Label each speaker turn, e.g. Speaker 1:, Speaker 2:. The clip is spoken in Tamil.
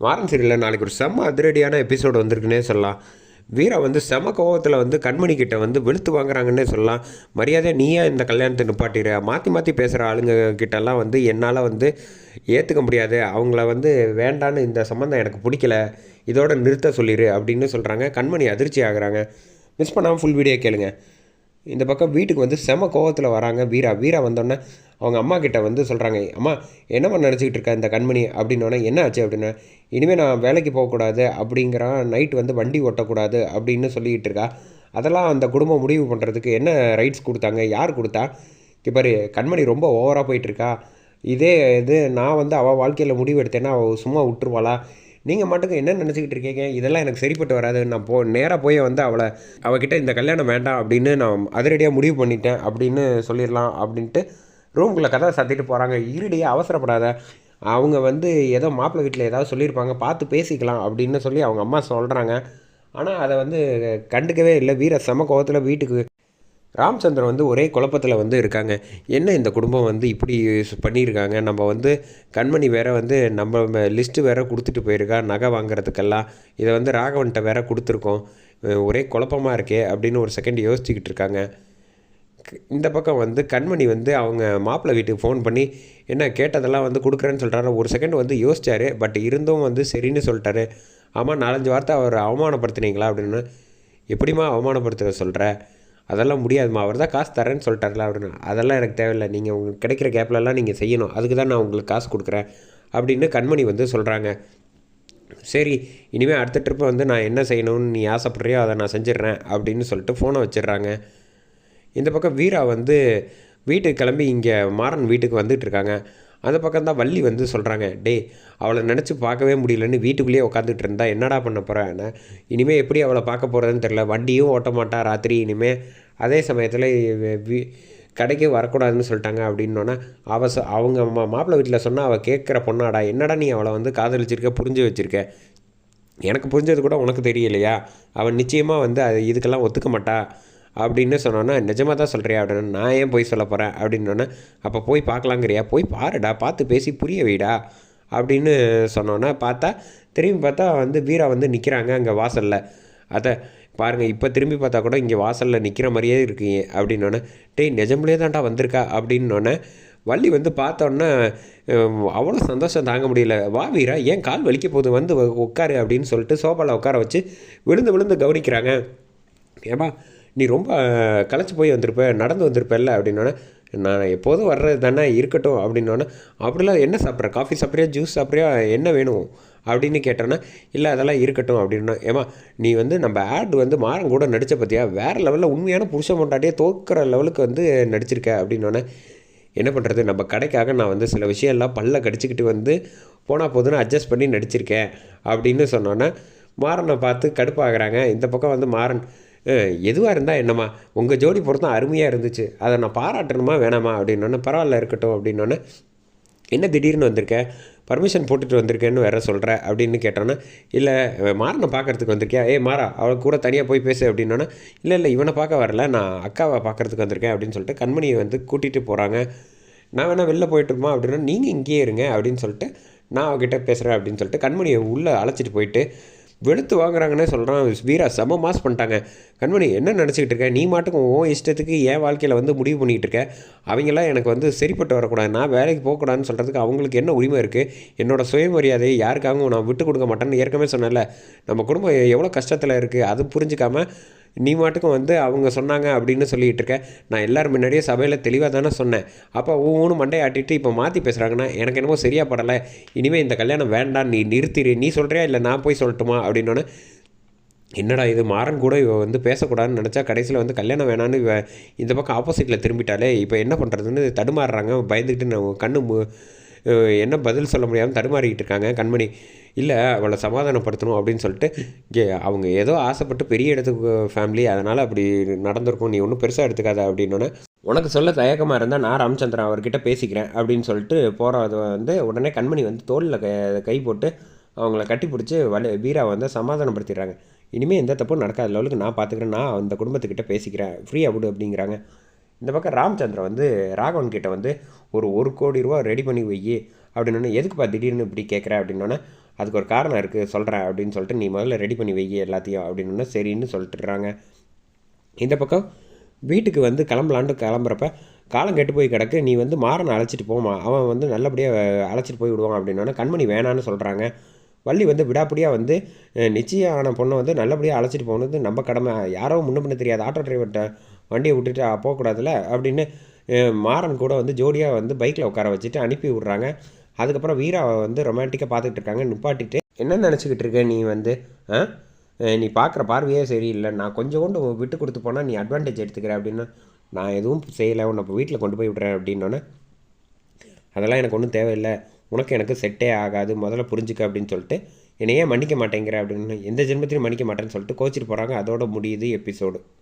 Speaker 1: மாறன் சீரியலில் நாளைக்கு ஒரு செம்ம அதிரடியான எபிசோடு வந்திருக்குன்னே சொல்லலாம். வீரா வந்து செம கோவத்தில் வந்து கண்மணி கிட்ட வந்து வெளுத்து வாங்குறாங்கன்னே சொல்லலாம். மரியாதை நீயா இந்த கல்யாணத்தை நிப்பாட்டிடுற? மாற்றி மாற்றி பேசுகிற ஆளுங்க கிட்டலாம் வந்து என்னால் வந்து ஏற்றுக்க முடியாது. அவங்கள வந்து வேண்டான்னு இந்த சம்மந்தம் எனக்கு பிடிக்கல. இதோட நிறுத்த சொல்லிடு அப்படின்னு சொல்கிறாங்க கண்மணி அதிர்ச்சி ஆகுறாங்க. மிஸ் பண்ணாமல் ஃபுல் வீடியோ கேளுங்க. இந்த பக்கம் வீட்டுக்கு வந்து செம கோவத்தில் வராங்க வீரா. வீரா வந்தோடனே அவங்க அம்மா கிட்ட வந்து சொல்கிறாங்க அம்மா என்னம்மா நினச்சிக்கிட்டு இருக்கா இந்த கண்மணி? அப்படின்னோடனே என்ன ஆச்சு? அப்படின்னு இனிமேல் நான் வேலைக்கு போகக்கூடாது அப்படிங்கிறான் நைட் வந்து வண்டி ஓட்டக்கூடாது அப்படின்னு சொல்லிக்கிட்டு இருக்கா. அதெல்லாம் அந்த குடும்பம் முடிவு பண்ணுறதுக்கு என்ன ரைட்ஸ் கொடுத்தாங்க? யார் கொடுத்தா? இப்போ கண்மணி ரொம்ப ஓவராக போயிட்டுருக்கா இதே இது நான் வந்து அவள் வாழ்க்கையில் முடிவு எடுத்தேன்னா அவள் சும்மா விட்டுருவாளா? நீங்கள் மட்டும் என்ன நினச்சிக்கிட்டு இருக்கீங்க? இதெல்லாம் எனக்கு சரிப்பட்டு வராது. நான் போ நேராக போய் வந்து அவளை அவகிட்ட இந்த கல்யாணம் வேண்டாம் அப்படின்னு நான் அதிரடியாக முடிவு பண்ணிட்டேன் அப்படின்னு சொல்லிடலாம் அப்படின்ட்டு ரூம்குள்ளே கதை சத்திட்டு போகிறாங்க இருடியே அவசரப்படாத. அவங்க வந்து ஏதோ மாப்பிள்ளை வீட்டில் ஏதாவது சொல்லியிருப்பாங்க. பார்த்து பேசிக்கலாம் அப்படின்னு சொல்லி அவங்க அம்மா சொல்கிறாங்க ஆனால் அதை வந்து கண்டுக்கவே இல்லை. வீர செம கோவத்தில் வீட்டுக்கு ராமச்சந்திரன் வந்து ஒரே குழப்பத்தில் வந்து இருக்காங்க. என்ன இந்த குடும்பம் வந்து இப்படி பண்ணியிருக்காங்க? நம்ம வந்து கண்மணி வேற வந்து நம்ம லிஸ்ட்டு வேற கொடுத்துட்டு போயிருக்கா? நகை வாங்குறதுக்கெல்லாம். இதை வந்து ராகவன்கிட்ட வேற கொடுத்துருக்கோம். ஒரே குழப்பமாக இருக்கே அப்படின்னு ஒரு செகண்ட் யோசிச்சுக்கிட்டு இருக்காங்க. இந்த பக்கம் வந்து கண்மணி வந்து அவங்க மாப்பிள்ளை வீட்டுக்கு ஃபோன் பண்ணி என்ன கேட்டதெல்லாம் வந்து கொடுக்குறேன்னு சொல்கிறாரு ஒரு செகண்ட் வந்து யோசிச்சார். பட் இருந்தும் வந்து சரின்னு சொல்லிட்டாரு. ஆமாம் நாலஞ்சு வார்த்தை அவர் அவமானப்படுத்துனீங்களா? அப்படின்னு. எப்படிம்மா அவமானப்படுத்துகிற சொல்கிற அதெல்லாம் முடியாதும்மா. அவர் தான் காசு தரேன்னு சொல்லிட்டார்ல அப்படின்னு. அதெல்லாம் எனக்கு தேவையில்லை. நீங்கள் உங்களுக்கு கிடைக்கிற கேப்லலாம் நீங்கள் செய்யணும். அதுக்கு தான் நான் உங்களுக்கு காசு கொடுக்குறேன் அப்படின்னு கண்மணி வந்து சொல்கிறாங்க சரி இனிமேல் அடுத்த ட்ரிப்பு வந்து நான் என்ன செய்யணும்னு நீ ஆசைப்பட்றியோ அதை நான் செஞ்சிடுறேன் அப்படின்னு சொல்லிட்டு ஃபோனை வச்சிடுறாங்க. இந்த பக்கம் வீரா வந்து வீட்டுக்கு கிளம்பி இங்கே மாறன் வீட்டுக்கு வந்துட்டு இருக்காங்க. அந்த பக்கம் தான் வள்ளி வந்து சொல்கிறாங்க டேய் அவளை நினச்சி பார்க்கவே முடியலன்னு வீட்டுக்குள்ளேயே உட்காந்துட்டு இருந்தா என்னடா பண்ண போகிறேன் இனிமேல் எப்படி அவளை பார்க்க போகிறதுன்னு தெரில வண்டியும் ஓட்ட மாட்டா ராத்திரி இனிமேல் அதே சமயத்தில் வீ கடைக்கு வரக்கூடாதுன்னு சொல்லிட்டாங்க. அப்படின்னோடனே அவ அவங்க மா மாப்பிள்ளை வீட்டில் சொன்னால் அவள் கேட்குற பொண்ணாடா என்னடா நீ அவளை வந்து காதலிச்சிருக்க புரிஞ்சு வச்சுருக்க? எனக்கு புரிஞ்சது கூட உனக்கு தெரியலையா? அவன் நிச்சயமாக வந்து அது இதுக்கெல்லாம் ஒத்துக்க மாட்டா. அப்படின்னு சொன்னோன்னா நிஜமாக தான் சொல்கிறியா அப்படின்னு நான் ஏன் போய் சொல்ல போகிறேன் அப்படின்னோடனே அப்போ போய் பார்க்கலாங்கிறியா? போய் பாருடா பார்த்து பேசி புரிய வைடா. அப்படின்னு சொன்னோன்னே பார்த்தா திரும்பி பார்த்தா வந்து வீரா வந்து நிற்கிறாங்க அங்கே வாசலில். அதை பாருங்கள் இப்போ திரும்பி பார்த்தா கூட இங்கே வாசலில் நிற்கிற மாதிரியே இருக்கீங்க அப்படின்னோடனே டேய் நிஜம்லேயே தான்டா வந்திருக்கா? அப்படின்னோடனே வள்ளி வந்து பார்த்தோன்னே அவ்வளோ சந்தோஷம் தாங்க முடியல. வா வீரா ஏன் கால் வலிக்க போகுது? வந்து உட்காரு அப்படின்னு சொல்லிட்டு சோஃபாவில் உட்கார வச்சு விழுந்து விழுந்து கவனிக்கிறாங்க. ஏமா நீ ரொம்ப களைச்சி போய் வந்திருப்ப நடந்து வந்திருப்பல்ல அப்படின்னோடனே நான் எப்போதும் வர்றது தானே இருக்கட்டும் அப்படின்னோடனே அப்படிலாம் என்ன சாப்பிட்ற? காஃபி சாப்பிட்றியா? ஜூஸ் சாப்பிட்றியா? என்ன வேணும்? அப்படின்னு கேட்டோன்னா இல்லை அதெல்லாம் இருக்கட்டும் அப்படின்னா ஏமா நீ வந்து நம்ம ஆட் வந்து மாறன் கூட நடித்த பற்றியா வேறு லெவலில் உண்மையான புருஷ மொண்டாட்டியே தோக்குற லெவலுக்கு வந்து நடிச்சிருக்க அப்படின்னோடனே என்ன பண்ணுறது நம்ம கடைக்காக நான் வந்து சில விஷயம்லாம் பல்ல கடிச்சிக்கிட்டு வந்து போனால் போதுன்னு அட்ஜஸ்ட் பண்ணி நடிச்சிருக்கேன் அப்படின்னு சொன்னோன்னே மாறனை பார்த்து கடுப்பாகிறாங்க. இந்த பக்கம் வந்து மாறன் எதுவாக இருந்தால் என்னம்மா? உங்கள் ஜோடி பொறுத்தும் அருமையாக இருந்துச்சு. அதை நான் பாராட்டணுமா வேணாமா? அப்படின்னொன்னே பரவாயில்ல இருக்கட்டும் அப்படின்னோடனே என்ன திடீர்னு வந்திருக்க? பர்மிஷன் போட்டுட்டு வந்திருக்கேன்னு வேற சொல்கிற அப்படின்னு கேட்டோன்னே இல்லை மாறனை பார்க்கறதுக்கு வந்திருக்கியா? ஏய் மாறா அவள் கூட தனியாக போய் பேசு அப்படின்னோன்னே இல்லை இல்லை இவனை பார்க்க வரல. நான் அக்காவை பார்க்கறதுக்கு வந்திருக்கேன் அப்படின்னு சொல்லிட்டு கண்மணியை வந்து கூட்டிகிட்டு போகிறாங்க நான் வேணால் வெளில போயிட்டுருமா அப்படின்னா நீங்கள் இங்கேயே இருங்க அப்படின்னு சொல்லிட்டு நான் அவகிட்ட பேசுகிறேன் அப்படின்னு சொல்லிட்டு கண்மணியை உள்ளே அழைச்சிட்டு போயிட்டு வெளுத்து வாங்குறாங்கன்னே சொல்கிறான் வீரா. செம மாஸ் பண்ணிட்டாங்க. கண்மணி என்ன நினச்சிக்கிட்டு இருக்க? நீ மாட்டுக்கும் உன் இஷ்டத்துக்கு என் வாழ்க்கையில் வந்து முடிவு பண்ணிகிட்டு இருக்க. அவங்கெல்லாம் எனக்கு வந்து சரிப்பட்டு வரக்கூடாது. நான் வேலைக்கு போகக்கூடாதுன்னு சொல்கிறதுக்கு அவங்களுக்கு என்ன உரிமை இருக்குது என்னோட சுயமரியாதையை யாருக்காகவும் நான் விட்டு கொடுக்க மாட்டேன்னு ஏற்கனவே சொன்னல நம்ம குடும்பம் எவ்வளோ கஷ்டத்தில் இருக்குது அது புரிஞ்சுக்காமல் நீ மாட்டுக்கும் வந்து அவங்க சொன்னாங்க அப்படின்னு சொல்லிட்டு இருக்க. நான் எல்லாரும் முன்னாடியே சபையில் தெளிவாக தானே சொன்னேன். அப்போ ஒவ்வொன்று மண்டையை ஆட்டிட்டு இப்போ மாற்றி பேசுகிறாங்கன்னா எனக்கு என்னமோ சரியாக படலை. இனிமேல் இந்த கல்யாணம் வேண்டாம் நீ நிறுத்திடு நீ சொல்கிறியா இல்லை நான் போய் சொல்லட்டுமா? அப்படின்னோடனே என்னடா இது? மாறன் கூட இவ வந்து பேசக்கூடாதுன்னு நினச்சா கடைசியில் வந்து கல்யாணம் வேணான்னு இவ இந்த பக்கம் ஆப்போசிட்டில் திரும்பிட்டாலே இப்போ என்ன பண்ணுறதுன்னு தடுமாறுறாங்க. பயந்துக்கிட்டு நான் கண்ணு மு என்ன பதில் சொல்ல முடியாமல் தடுமாறிக்கிட்டு இருக்காங்க. கண்மணி இல்லை அவளை சமாதானப்படுத்தணும் அப்படின்னு சொல்லிட்டு இங்கே அவங்க ஏதோ ஆசைப்பட்டு பெரிய இடத்துக்கு ஃபேமிலி அதனால் அப்படி நடந்திருக்கும். நீ ஒன்றும் பெருசாக எடுத்துக்காத அப்படின்னோடனே உனக்கு சொல்ல தயக்கமாக இருந்தால் நான் ராமச்சந்திரன் அவர்கிட்ட பேசிக்கிறேன் அப்படின்னு சொல்லிட்டு போகிறது வந்து உடனே கண்மணி வந்து தோளில் கை கை போட்டு அவங்கள கட்டி பிடிச்சி வலி வீராவை வந்து சமாதானப்படுத்திடுறாங்க. இனிமேல் எந்த தப்பும் நடக்காத லெவலுக்கு நான் பார்த்துக்கிறேன் நான் அந்த குடும்பத்துக்கிட்ட பேசிக்கிறேன். ஃப்ரீயாக விடு அப்படிங்கிறாங்க. இந்த பக்கம் ராமச்சந்திரன் வந்து ராகவன் கிட்ட வந்து ஒரு ஒரு கோடி ரூபா ரெடி பண்ணி வை அப்படின்னு எதுக்குப்பா திடீர்னு இப்படி கேட்குற அப்படின்னோடனே அதுக்கு ஒரு காரணம் இருக்குது சொல்கிறேன் அப்படின்னு சொல்லிட்டு நீ முதல்ல ரெடி பண்ணி வை எல்லாத்தையும் அப்படின்னு சரின்னு சொல்லிட்டுறாங்க. இந்த பக்கம் வீட்டுக்கு வந்து கிளம்பலான்ட்டு கிளம்புறப்ப காலம் கெட்டு போய் கிடக்கு நீ வந்து மாறனை அழைச்சிட்டு போமா அவன் வந்து நல்லபடியாக அழைச்சிட்டு போய் விடுவான் அப்படின்னோடனே கண்மணி வேணான்னு சொல்கிறாங்க வள்ளி வந்து விடாப்படியாக வந்து நிச்சயமான நிச்சயம் ஆன பொண்ணை வந்து நல்லபடியாக அழைச்சிட்டு போனது நம்ம கடமை. யாரோ முன்ன பண்ண தெரியாது ஆட்டோ டிரைவர்கிட்ட வண்டியை விட்டுட்டு போகக்கூடாதுல போகக்கூடாதுல்ல? அப்படின்னு மாறன் கூட வந்து ஜோடியாக வந்து பைக்கில் உட்கார வச்சுட்டு அனுப்பி விட்றாங்க. அதுக்கப்புறம் வீராவை வந்து ரொமான்டிக்காக பார்த்துக்கிட்டு இருக்காங்க. நிப்பாட்டிட்டு என்ன நினச்சிக்கிட்டு இருக்க நீ வந்து? ஆ? நீ பார்க்குற பார்வையே சரியில்லை. நான் கொஞ்சம் கொண்டு விட்டு கொடுத்து போனால் நீ அட்வான்டேஜ் எடுத்துக்கிற அப்படின்னா நான் எதுவும் செய்யலை. உன்னை இப்போ வீட்டில் கொண்டு போய் விட்றேன் அப்படின்னோன்னே அதெல்லாம் எனக்கு ஒன்றும் தேவையில்லை. உனக்கு எனக்கு செட்டே ஆகாது. முதல்ல புரிஞ்சுக்க அப்படின்னு சொல்லிட்டு என்னையே மன்னிக்க மாட்டேங்கிற அப்படின்னு எந்த ஜென்மத்திலையும் மன்னிக்க மாட்டேன்னு சொல்லிட்டு கோச்சிட்டு போகிறாங்க அதோட முடியுது எபிசோடு.